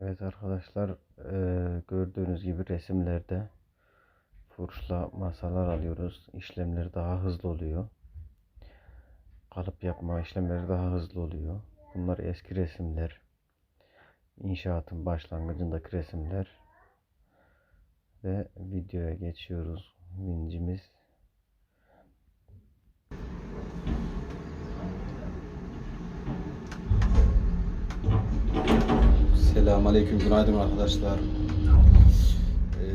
Evet arkadaşlar eee, gördüğünüz gibi resimlerde furşla masalar alıyoruz. İşlemleri daha hızlı oluyor. Kalıp yapma işlemleri daha hızlı oluyor. Bunlar eski resimler. İnşaatın başlangıcındaki resimler. Ve videoya geçiyoruz. Vincimiz. Selamünaleyküm, günaydın arkadaşlar. Ee,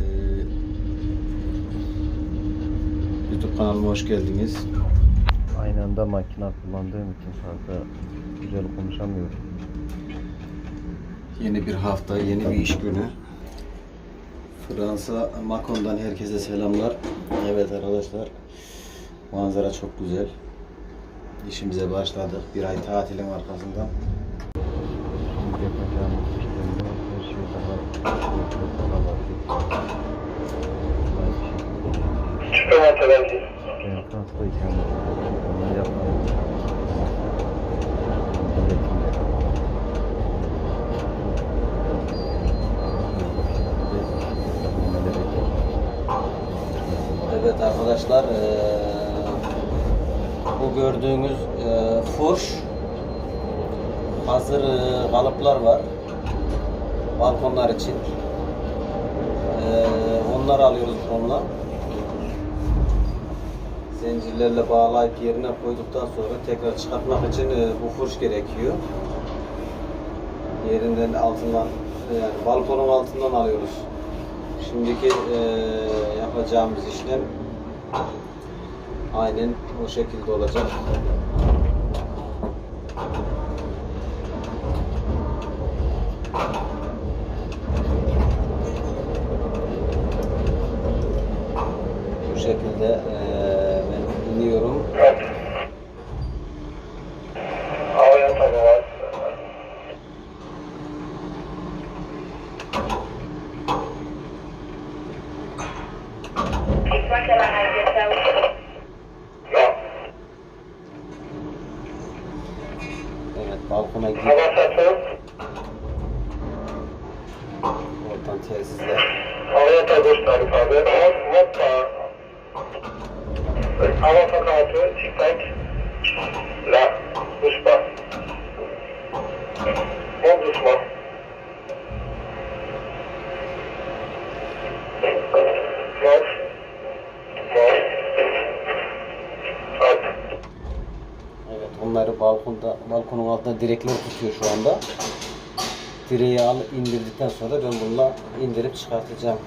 YouTube kanalıma hoş geldiniz. Aynı anda makine kullandığım için fazla güzel konuşamıyorum. Yeni bir hafta, yeni bir iş günü. Fransa Macon'dan herkese selamlar. Evet arkadaşlar, manzara çok güzel. İşimize başladık. Bir ay tatilin arkasından. Şimdi yapacağımız daha basit. Kolay bir şekilde. Çikolata verdi. Ben Fransa'dayken onu yapmadım. Üretimde. Evet arkadaşlar, bu gördüğünüz eee furş hazır kalıplar var balkonlar için. Eee onları alıyoruz onunla. Zincirlerle bağlayıp yerine koyduktan sonra tekrar çıkartmak için eee, bu furş gerekiyor. Yerinden altından yani balkonun altından alıyoruz. Şimdiki eee, yapacağımız işlem aynen o şekilde olacak. Bu şekilde eee, ben iniyorum. Havaya tabi var. Igual que las galletas. Yok. Evet balkona satı. Oradan telsizle. Havaya tabi tarif abi. Hop hoppa. Hava fakatı. Çiftlik. La. Düşman. Bon düşman. Mor. Mor. At. Evet onları balkonda balkonun altında direkler tutuyor şu anda. Direği al indirdikten sonra ben bununla indirip çıkartacağım.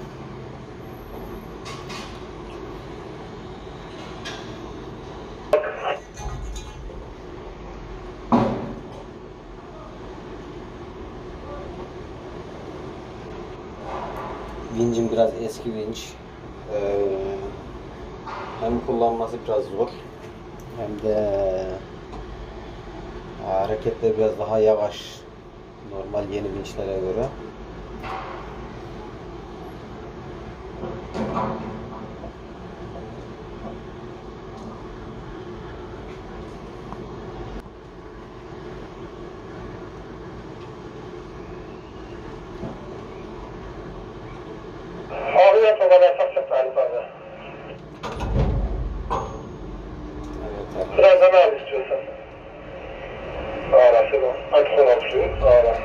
Vincim biraz eski vinç. Ee, hem kullanması biraz zor hem de hareketler biraz daha yavaş normal yeni vinçlere göre. Havaya tabi satacak tarif abi. Evet, evet. Biraz da al istiyorsan. Sağla şunu. Aç son opsiyon. Sağla.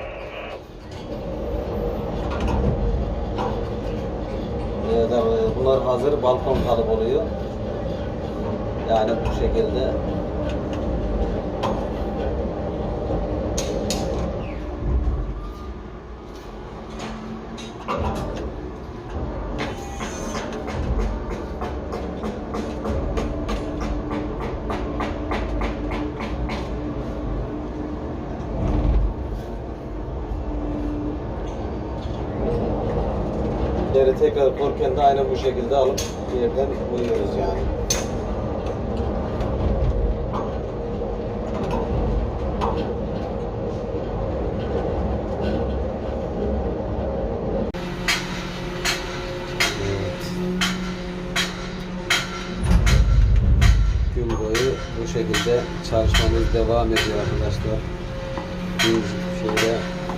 Evet, evet, bunlar hazır balkon kalıp oluyor. Yani bu şekilde Yeri tekrar korken de aynı bu şekilde alıp yerden koyuyoruz yani. Gün boyu bu şekilde çalışmamız devam ediyor arkadaşlar. Bir şöyle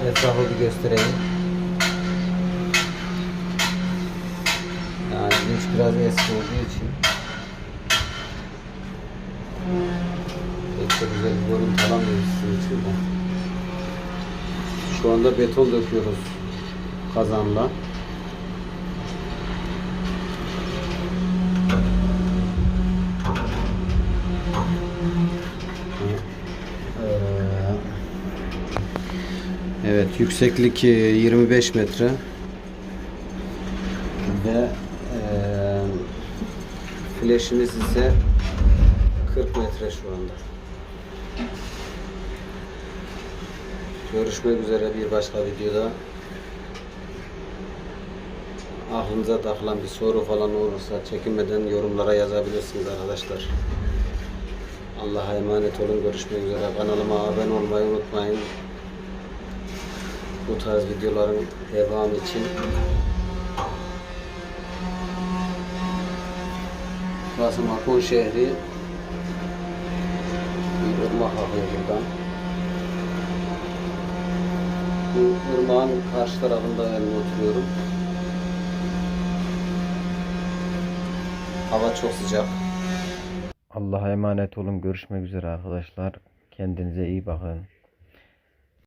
etrafı bir göstereyim. Biraz eski olduğu için pek de güzel bir görüntü alamıyoruz sizin için de. Şu anda beton döküyoruz kazanla. Ee, Evet, yükseklik e, 25 metre ve eee flash'imiz ise 40 metre şu anda. Görüşmek üzere bir başka videoda. Aklınıza takılan bir soru falan olursa çekinmeden yorumlara yazabilirsiniz arkadaşlar. Allah'a emanet olun. Görüşmek üzere. Kanalıma abone olmayı unutmayın. Bu tarz videoların devamı için Burası Makon şehri. Bir ırmak akıyor buradan. Bu ırmağın karşı tarafında ben oturuyorum. Hava çok sıcak. Allah'a emanet olun. Görüşmek üzere arkadaşlar. Kendinize iyi bakın.